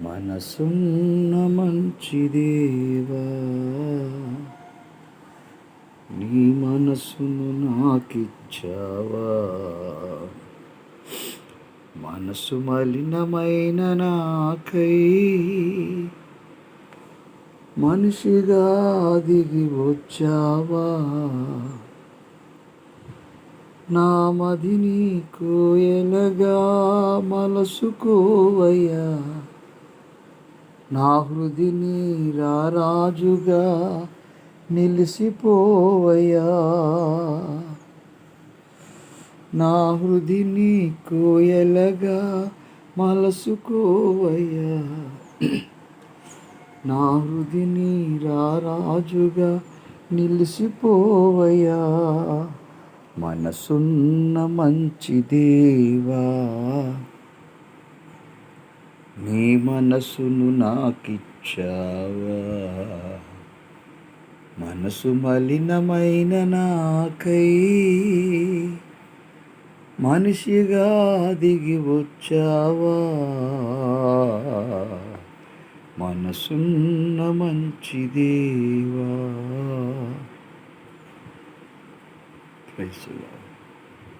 మనసున్న మంచి దేవా నీ మనసును నాకిచ్చావా? మనసు మలినమైన నాకై మనిషిగా దిగి వచ్చావా? నా మది నీకు కోయలగా మలసుకోవయ్యా. నా హృదిని రారాజుగా నిలిసిపోవయ్యా. నా హృదిని కోయలగా మలసుకోవయ్యా. నా హృదిని రారాజుగా నిలిసిపోవయ్యా. మనసున్న మంచి దేవా నీ మనసును నాకిచ్చావా? మనసు మలినమైన నాకై మనిషిగా దిగి వచ్చావా? మనసున్న మంచిదేవా